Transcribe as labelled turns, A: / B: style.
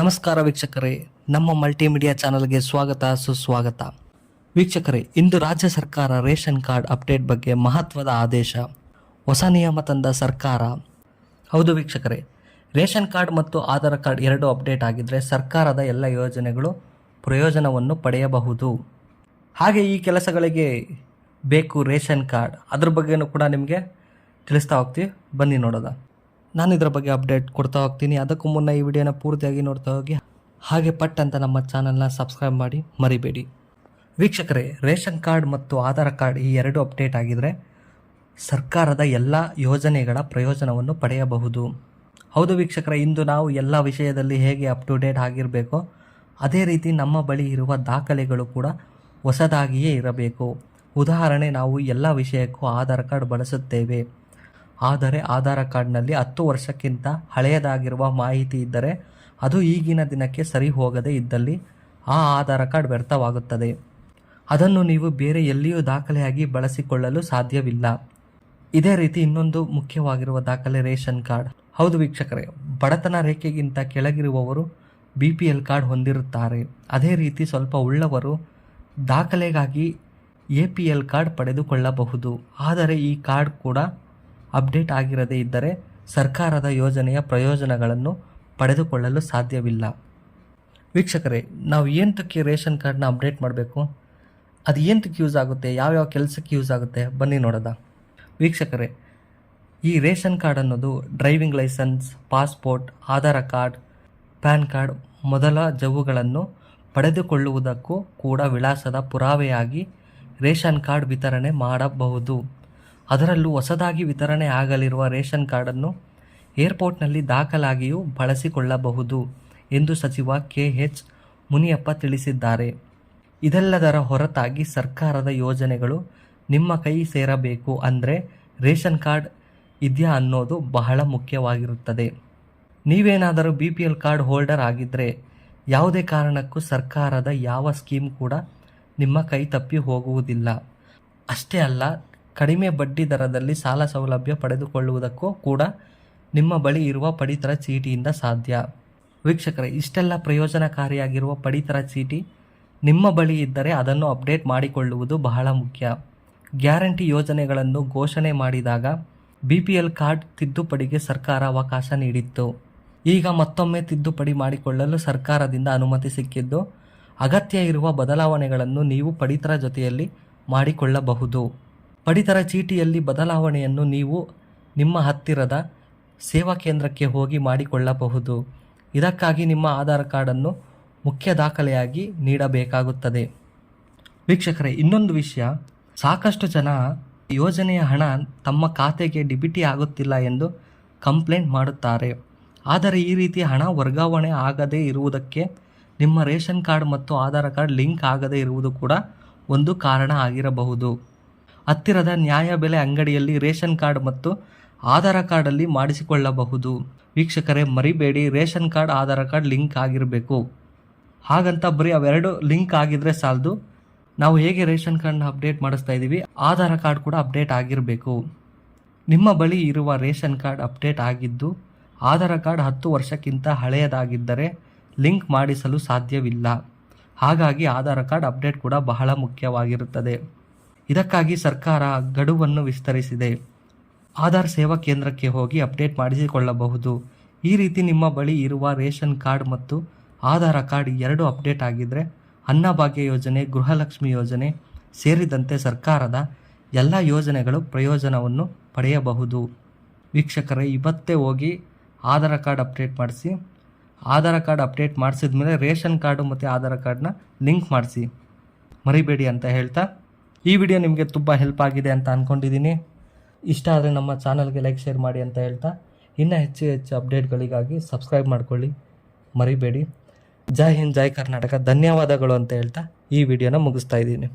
A: ನಮಸ್ಕಾರ ವೀಕ್ಷಕರೇ, ನಮ್ಮ ಮಲ್ಟಿಮೀಡಿಯಾ ಚಾನಲ್ಗೆ ಸ್ವಾಗತ, ಸುಸ್ವಾಗತ. ವೀಕ್ಷಕರೇ, ಇಂದು ರಾಜ್ಯ ಸರ್ಕಾರ ರೇಷನ್ ಕಾರ್ಡ್ ಅಪ್ಡೇಟ್ ಬಗ್ಗೆ ಮಹತ್ವದ ಆದೇಶ, ಹೊಸ ನಿಯಮ ತಂದ ಸರ್ಕಾರ. ಹೌದು ವೀಕ್ಷಕರೇ, ರೇಷನ್ ಕಾರ್ಡ್ ಮತ್ತು ಆಧಾರ್ ಕಾರ್ಡ್ ಎರಡು ಅಪ್ಡೇಟ್ ಆಗಿದ್ದರೆ ಸರ್ಕಾರದ ಎಲ್ಲ ಯೋಜನೆಗಳು ಪ್ರಯೋಜನವನ್ನು ಪಡೆಯಬಹುದು. ಹಾಗೆ ಈ ಕೆಲಸಗಳಿಗೆ ಬೇಕು ರೇಷನ್ ಕಾರ್ಡ್. ಅದ್ರ ಬಗ್ಗೆನೂ ಕೂಡ ನಿಮಗೆ ತಿಳಿಸ್ತಾ ಹೋಗ್ತೀವಿ. ಬನ್ನಿ ನೋಡೋದ ನಾನು ಇದರ ಬಗ್ಗೆ ಅಪ್ಡೇಟ್ ಕೊಡ್ತಾ ಹೋಗ್ತೀನಿ. ಅದಕ್ಕೂ ಮುನ್ನ ಈ ವಿಡಿಯೋನ ಪೂರ್ತಿಯಾಗಿ ನೋಡ್ತಾ ಹೋಗಿ. ಹಾಗೆ ಪಟ್ ಅಂತ ನಮ್ಮ ಚಾನಲ್ನ ಸಬ್ಸ್ಕ್ರೈಬ್ ಮಾಡಿ ಮರಿಬೇಡಿ. ವೀಕ್ಷಕರೇ, ರೇಷನ್ ಕಾರ್ಡ್ ಮತ್ತು ಆಧಾರ್ ಕಾರ್ಡ್ ಈ ಎರಡು ಅಪ್ಡೇಟ್ ಆಗಿದ್ರೆ ಸರ್ಕಾರದ ಎಲ್ಲ ಯೋಜನೆಗಳ ಪ್ರಯೋಜನವನ್ನು ಪಡೆಯಬಹುದು. ಹೌದು ವೀಕ್ಷಕರೇ, ಇಂದು ನಾವು ಎಲ್ಲ ವಿಷಯದಲ್ಲಿ ಹೇಗೆ ಅಪ್ ಟು ಡೇಟ್ ಆಗಿರಬೇಕೋ, ಅದೇ ರೀತಿ ನಮ್ಮ ಬಳಿ ಇರುವ ದಾಖಲೆಗಳು ಕೂಡ ಹೊಸದಾಗಿಯೇ ಇರಬೇಕು. ಉದಾಹರಣೆ, ನಾವು ಎಲ್ಲ ವಿಷಯಕ್ಕೂ ಆಧಾರ್ ಕಾರ್ಡ್ ಬಳಸುತ್ತೇವೆ. ಆದರೆ ಆಧಾರ್ ಕಾರ್ಡ್ನಲ್ಲಿ ಹತ್ತು ವರ್ಷಕ್ಕಿಂತ ಹಳೆಯದಾಗಿರುವ ಮಾಹಿತಿ ಇದ್ದರೆ ಅದು ಈಗಿನ ದಿನಕ್ಕೆ ಸರಿ ಹೋಗದೇ ಇದ್ದಲ್ಲಿ ಆ ಆಧಾರ್ ಕಾರ್ಡ್ ವ್ಯರ್ಥವಾಗುತ್ತದೆ. ಅದನ್ನು ನೀವು ಬೇರೆ ಎಲ್ಲಿಯೂ ದಾಖಲೆಯಾಗಿ ಬಳಸಿಕೊಳ್ಳಲು ಸಾಧ್ಯವಿಲ್ಲ. ಇದೇ ರೀತಿ ಇನ್ನೊಂದು ಮುಖ್ಯವಾಗಿರುವ ದಾಖಲೆ ರೇಷನ್ ಕಾರ್ಡ್. ಹೌದು ವೀಕ್ಷಕರೇ, ಬಡತನ ರೇಖೆಗಿಂತ ಕೆಳಗಿರುವವರು ಬಿ ಪಿ ಎಲ್ ಕಾರ್ಡ್ ಹೊಂದಿರುತ್ತಾರೆ. ಅದೇ ರೀತಿ ಸ್ವಲ್ಪ ಉಳ್ಳವರು ದಾಖಲೆಗಾಗಿ ಎ ಪಿ ಎಲ್ ಕಾರ್ಡ್ ಪಡೆದುಕೊಳ್ಳಬಹುದು. ಆದರೆ ಈ ಕಾರ್ಡ್ ಕೂಡ ಅಪ್ಡೇಟ್ ಆಗಿರದೇ ಇದ್ದರೆ ಸರ್ಕಾರದ ಯೋಜನೆಯ ಪ್ರಯೋಜನಗಳನ್ನು ಪಡೆದುಕೊಳ್ಳಲು ಸಾಧ್ಯವಿಲ್ಲ. ವೀಕ್ಷಕರೇ, ನಾವು ಏನಕ್ಕೆ ರೇಷನ್ ಕಾರ್ಡ್ನ ಅಪ್ಡೇಟ್ ಮಾಡಬೇಕು? ಅದು ಏನಕ್ಕೆ ಯೂಸ್ ಆಗುತ್ತೆ? ಯಾವ್ಯಾವ ಕೆಲಸಕ್ಕೆ ಯೂಸ್ ಆಗುತ್ತೆ? ಬನ್ನಿ ನೋಡೋದ. ವೀಕ್ಷಕರೇ, ಈ ರೇಷನ್ ಕಾರ್ಡ್ ಅನ್ನೋದು driving licence, passport, Aadhaar card, pan card ಮೊದಲ ಜವುಗಳನ್ನು ಪಡೆದುಕೊಳ್ಳುವುದಕ್ಕೂ ಕೂಡ ವಿಳಾಸದ ಪುರಾವೆಯಾಗಿ ರೇಷನ್ ಕಾರ್ಡ್ ವಿತರಣೆ ಮಾಡಬಹುದು. ಅದರಲ್ಲೂ ಹೊಸದಾಗಿ ವಿತರಣೆ ಆಗಲಿರುವ ರೇಷನ್ ಕಾರ್ಡನ್ನು ಏರ್ಪೋರ್ಟ್ನಲ್ಲಿ ದಾಖಲಾಗಿಯೂ ಬಳಸಿಕೊಳ್ಳಬಹುದು ಎಂದು ಸಚಿವ ಕೆ ಎಚ್ ಮುನಿಯಪ್ಪ ತಿಳಿಸಿದ್ದಾರೆ. ಇದೆಲ್ಲದರ ಹೊರತಾಗಿ ಸರ್ಕಾರದ ಯೋಜನೆಗಳು ನಿಮ್ಮ ಕೈ ಸೇರಬೇಕು ಅಂದರೆ ರೇಷನ್ ಕಾರ್ಡ್ ಇದೆಯಾ ಅನ್ನೋದು ಬಹಳ ಮುಖ್ಯವಾಗಿರುತ್ತದೆ. ನೀವೇನಾದರೂ B P L card holder ಆಗಿದ್ದರೆ ಯಾವುದೇ ಕಾರಣಕ್ಕೂ ಸರ್ಕಾರದ ಯಾವ ಸ್ಕೀಮ್ ಕೂಡ ನಿಮ್ಮ ಕೈ ತಪ್ಪಿ ಹೋಗುವುದಿಲ್ಲ. ಅಷ್ಟೇ ಅಲ್ಲ ಕಡಿಮೆ ಬಡ್ಡಿ ದರದಲ್ಲಿ ಸಾಲ ಸೌಲಭ್ಯ ಪಡೆದುಕೊಳ್ಳುವುದಕ್ಕೂ ಕೂಡ ನಿಮ್ಮ ಬಳಿ ಇರುವ ಪಡಿತರ ಚೀಟಿಯಿಂದ ಸಾಧ್ಯ. ವೀಕ್ಷಕರೇ, ಇಷ್ಟೆಲ್ಲ ಪ್ರಯೋಜನಕಾರಿಯಾಗಿರುವ ಪಡಿತರ ಚೀಟಿ ನಿಮ್ಮ ಬಳಿ ಇದ್ದರೆ ಅದನ್ನು ಅಪ್ಡೇಟ್ ಮಾಡಿಕೊಳ್ಳುವುದು ಬಹಳ ಮುಖ್ಯ. ಗ್ಯಾರಂಟಿ ಯೋಜನೆಗಳನ್ನು ಘೋಷಣೆ ಮಾಡಿದಾಗ ಬಿ ಪಿ ಎಲ್ ಕಾರ್ಡ್ ತಿದ್ದುಪಡಿಗೆ ಸರ್ಕಾರ ಅವಕಾಶ ನೀಡಿತ್ತು. ಈಗ ಮತ್ತೊಮ್ಮೆ ತಿದ್ದುಪಡಿ ಮಾಡಿಕೊಳ್ಳಲು ಸರ್ಕಾರದಿಂದ ಅನುಮತಿ ಸಿಕ್ಕಿದ್ದು ಅಗತ್ಯ ಇರುವ ಬದಲಾವಣೆಗಳನ್ನು ನೀವು ಪಡಿತರ ಜೊತೆಯಲ್ಲಿ ಮಾಡಿಕೊಳ್ಳಬಹುದು. ಪಡಿತರ ಚೀಟಿಯಲ್ಲಿ ಬದಲಾವಣೆಯನ್ನು ನೀವು ನಿಮ್ಮ ಹತ್ತಿರದ ಸೇವಾ ಕೇಂದ್ರಕ್ಕೆ ಹೋಗಿ ಮಾಡಿಕೊಳ್ಳಬಹುದು. ಇದಕ್ಕಾಗಿ ನಿಮ್ಮ ಆಧಾರ್ ಕಾರ್ಡನ್ನು ಮುಖ್ಯ ದಾಖಲೆಯಾಗಿ ನೀಡಬೇಕಾಗುತ್ತದೆ. ವೀಕ್ಷಕರೇ, ಇನ್ನೊಂದು ವಿಷಯ. ಸಾಕಷ್ಟು ಜನ ಯೋಜನೆಯ ಹಣ ತಮ್ಮ ಖಾತೆಗೆ ಡಿಬಿಟಿ ಆಗುತ್ತಿಲ್ಲ ಎಂದು ಕಂಪ್ಲೇಂಟ್ ಮಾಡುತ್ತಾರೆ. ಆದರೆ ಈ ರೀತಿ ಹಣ ವರ್ಗಾವಣೆ ಆಗದೇ ಇರುವುದಕ್ಕೆ ನಿಮ್ಮ ರೇಷನ್ ಕಾರ್ಡ್ ಮತ್ತು ಆಧಾರ್ ಕಾರ್ಡ್ ಲಿಂಕ್ ಆಗದೇ ಇರುವುದು ಕೂಡ ಒಂದು ಕಾರಣ ಆಗಿರಬಹುದು. ಹತ್ತಿರದ ನ್ಯಾಯಬೆಲೆ ಅಂಗಡಿಯಲ್ಲಿ ರೇಷನ್ ಕಾರ್ಡ್ ಮತ್ತು ಆಧಾರ್ ಕಾರ್ಡಲ್ಲಿ ಮಾಡಿಸಿಕೊಳ್ಳಬಹುದು. ವೀಕ್ಷಕರೇ, ಮರಿಬೇಡಿ, ration card, Aadhaar card link ಆಗಿರಬೇಕು. ಹಾಗಂತ ಬರೀ ಅವೆರಡು ಲಿಂಕ್ ಆಗಿದ್ರೆ ಸಾಲದು. ನಾವು ಹೇಗೆ ರೇಷನ್ ಕಾರ್ಡ್ನ ಅಪ್ಡೇಟ್ ಮಾಡಿಸ್ತಾ ಇದ್ದೀವಿ ಆಧಾರ್ ಕಾರ್ಡ್ ಕೂಡ ಅಪ್ಡೇಟ್ ಆಗಿರಬೇಕು. ನಿಮ್ಮ ಬಳಿ ಇರುವ ರೇಷನ್ ಕಾರ್ಡ್ ಅಪ್ಡೇಟ್ ಆಗಿದ್ದು, ಆಧಾರ್ ಕಾರ್ಡ್ ಹತ್ತು ವರ್ಷಕ್ಕಿಂತ ಹಳೆಯದಾಗಿದ್ದರೆ ಲಿಂಕ್ ಮಾಡಿಸಲು ಸಾಧ್ಯವಿಲ್ಲ. ಹಾಗಾಗಿ ಆಧಾರ್ ಕಾರ್ಡ್ ಅಪ್ಡೇಟ್ ಕೂಡ ಬಹಳ ಮುಖ್ಯವಾಗಿರುತ್ತದೆ. ಇದಕ್ಕಾಗಿ ಸರ್ಕಾರ ಗಡುವನ್ನು ವಿಸ್ತರಿಸಿದೆ. ಆಧಾರ್ ಸೇವಾ ಕೇಂದ್ರಕ್ಕೆ ಹೋಗಿ ಅಪ್ಡೇಟ್ ಮಾಡಿಸಿಕೊಳ್ಳಬಹುದು. ಈ ರೀತಿ ನಿಮ್ಮ ಬಳಿ ಇರುವ ರೇಷನ್ ಕಾರ್ಡ್ ಮತ್ತು ಆಧಾರ ಕಾರ್ಡ್ ಎರಡು ಅಪ್ಡೇಟ್ ಆಗಿದ್ದರೆ ಅನ್ನಭಾಗ್ಯ ಯೋಜನೆ, ಗೃಹಲಕ್ಷ್ಮಿ ಯೋಜನೆ ಸೇರಿದಂತೆ ಸರ್ಕಾರದ ಎಲ್ಲ ಯೋಜನೆಗಳು ಪ್ರಯೋಜನವನ್ನು ಪಡೆಯಬಹುದು. ವೀಕ್ಷಕರೇ, ಇವತ್ತೇ ಹೋಗಿ ಆಧಾರ ಕಾರ್ಡ್ ಅಪ್ಡೇಟ್ ಮಾಡಿಸಿ, ಆಧಾರ ಕಾರ್ಡ್ ಅಪ್ಡೇಟ್ ಮಾಡಿಸಿದ ಮೇಲೆ ರೇಷನ್ ಕಾರ್ಡು ಮತ್ತು ಆಧಾರ ಕಾರ್ಡ್ನ ಲಿಂಕ್ ಮಾಡಿಸಿ. ಮರಿಬೇಡಿ ಅಂತ ಹೇಳ್ತಾ ಈ ವಿಡಿಯೋ ನಿಮಗೆ ತುಂಬ ಹೆಲ್ಪ್ ಆಗಿದೆ ಅಂತ ಅಂದ್ಕೊಂಡಿದ್ದೀನಿ ಇಷ್ಟ ಆದರೆ ನಮ್ಮ ಚಾನಲ್ಗೆ ಲೈಕ್ ಶೇರ್ ಮಾಡಿ ಅಂತ ಹೇಳ್ತಾ. ಇನ್ನೂ ಹೆಚ್ಚು ಹೆಚ್ಚು ಅಪ್ಡೇಟ್ಗಳಿಗಾಗಿ ಸಬ್ಸ್ಕ್ರೈಬ್ ಮಾಡ್ಕೊಳ್ಳಿ. ಮರಿಬೇಡಿ. ಜೈ ಹಿಂದ್, ಜೈ ಕರ್ನಾಟಕ. ಧನ್ಯವಾದಗಳು ಅಂತ ಹೇಳ್ತಾ ಈ ವಿಡಿಯೋನ ಮುಗಿಸ್ತಾ ಇದ್ದೀನಿ.